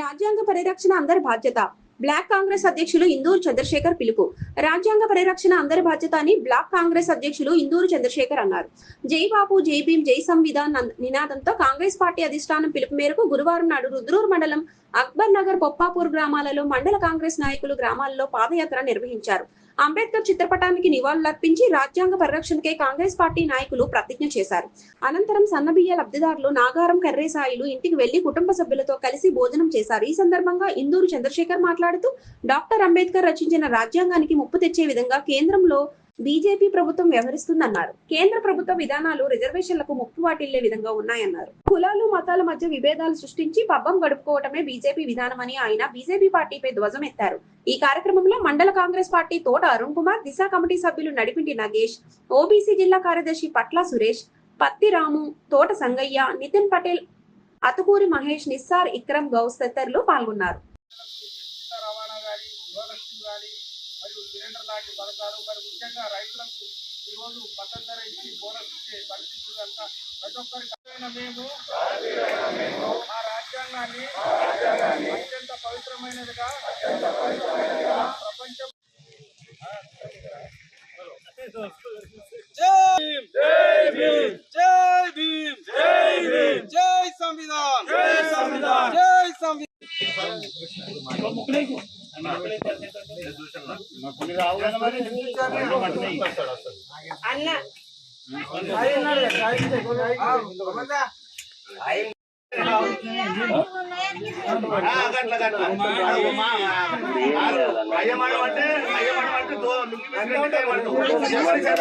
రాజ్యాంగ పరిరక్షణ అందరి బాధ్యత. బ్లాక్ కాంగ్రెస్ అధ్యక్షులు ఇందూరు చంద్రశేఖర్ పిలుపు. రాజ్యాంగ పరిరక్షణ అందరి బాధ్యత అని బ్లాక్ కాంగ్రెస్ అధ్యక్షులు ఇందూరు చంద్రశేఖర్ అన్నారు. జై బాపు జై భీం జై సంవిధాన్ నినాదంతో కాంగ్రెస్ పార్టీ అధిష్టానం పిలుపు మేరకు గురువారం నాడు రుద్రూర్ మండలం అక్బర్ నగర్ పొప్పాపూర్ గ్రామాలలో మండల కాంగ్రెస్ నాయకులు గ్రామాల్లో పాదయాత్ర నిర్వహించారు. అంబేద్కర్ చిత్రపటానికి నివాళులర్పించి రాజ్యాంగ పరిరక్షణకే కాంగ్రెస్ పార్టీ నాయకులు ప్రతిజ్ఞ చేశారు. అనంతరం సన్నబియ్య లబ్ధిదారులు నాగారం కర్రేసాయిలు ఇంటికి వెళ్ళి కుటుంబ సభ్యులతో కలిసి భోజనం చేశారు. ఈ సందర్భంగా ఇందూరు చంద్రశేఖర్ మాట్లాడుతూ డాక్టర్ అంబేద్కర్ రచించిన రాజ్యాంగానికి ముప్పు తెచ్చే విధంగా కేంద్రంలో బీజేపీ ప్రభుత్వం వ్యవహరిస్తుందన్నారు. కేంద్ర ప్రభుత్వ విధానాలు రిజర్వేషన్లకు ముప్పు వాటిల్లే విధంగా ఉన్నాయన్నారు. కులాలు మతాల మధ్య విభేదాలు సృష్టించి పబ్బం గడుపుకోవటమే బీజేపీ విధానమని ఆయన బీజేపీ పార్టీపై ధ్వజం ఎత్తారు ఈ కార్యక్రమంలో మండల కాంగ్రెస్ పార్టీ తోట అరుణ్ కుమార్ దిశ కమిటీ సభ్యులు నడిపింటి నగేష్ ఓబీసీ జిల్లా కార్యదర్శి పట్ల సురేష్ పత్తి రాము తోట సంగయ్య నితిన్ పటేల్ అతుకూరి మహేష్ నిస్సార్ ఇక్రమ్ గౌస్ తదితరులు పాల్గొన్నారు. గృహలక్ష్మి కానీ మరియు సిలిండర్ లాంటి పథకాలు మరి ముఖ్యంగా రైతులకు ఈరోజు మద్దతు ధర ఇచ్చి బోనస్ ఇచ్చే పరిస్థితులు అంతా ప్రతి ఒక్కరికి మేము ఆ రాజ్యాంగాన్ని అత్యంత పవిత్రమైనదిగా ప్రపంచం జై భీమ్ జై సంవిధాన్ జై సంవిధాన్ జై సంవిధాన్. అయ్యమాడం అంటే అయ్యమాడం అంటే లుంగి వేసుకుంటే